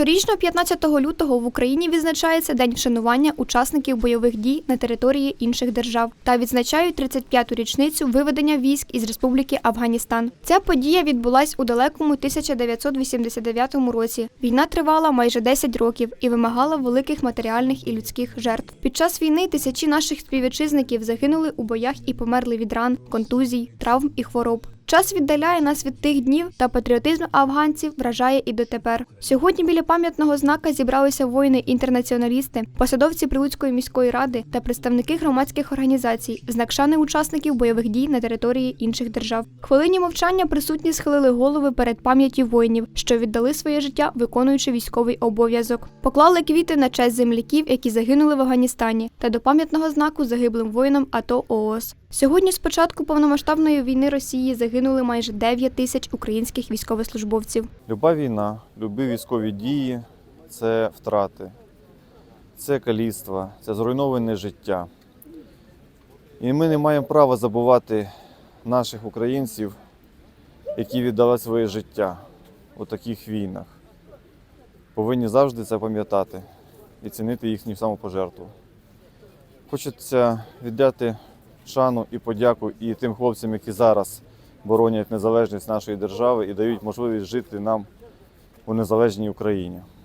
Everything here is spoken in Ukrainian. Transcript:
Щорічно 15 лютого в Україні відзначається День вшанування учасників бойових дій на території інших держав та відзначають 35-ту річницю виведення військ із Республіки Афганістан. Ця подія відбулась у далекому 1989 році. Війна тривала майже 10 років і вимагала великих матеріальних і людських жертв. Під час війни тисячі наших співвітчизників загинули у боях і померли від ран, контузій, травм і хвороб. Час віддаляє нас від тих днів, та патріотизм афганців вражає і дотепер. Сьогодні біля пам'ятного знака зібралися воїни-інтернаціоналісти, посадовці Прилуцької міської ради та представники громадських організацій, знак шани учасників бойових дій на території інших держав. Хвилині мовчання присутні схилили голови перед пам'яттю воїнів, що віддали своє життя, виконуючи військовий обов'язок. Поклали квіти на честь земляків, які загинули в Афганістані, та до пам'ятного знаку загиблим воїнам АТО ООС. Сьогодні з початку повномасштабної війни Росії загинули майже 9 тисяч українських військовослужбовців. Люба війна, любі військові дії це втрати, це каліцтво, це зруйноване життя. І ми не маємо права забувати наших українців, які віддали своє життя у таких війнах. Повинні завжди це пам'ятати і цінити їхню самопожертву. Хочеться віддати шану і подяку і тим хлопцям, які зараз боронять незалежність нашої держави і дають можливість жити нам у незалежній Україні.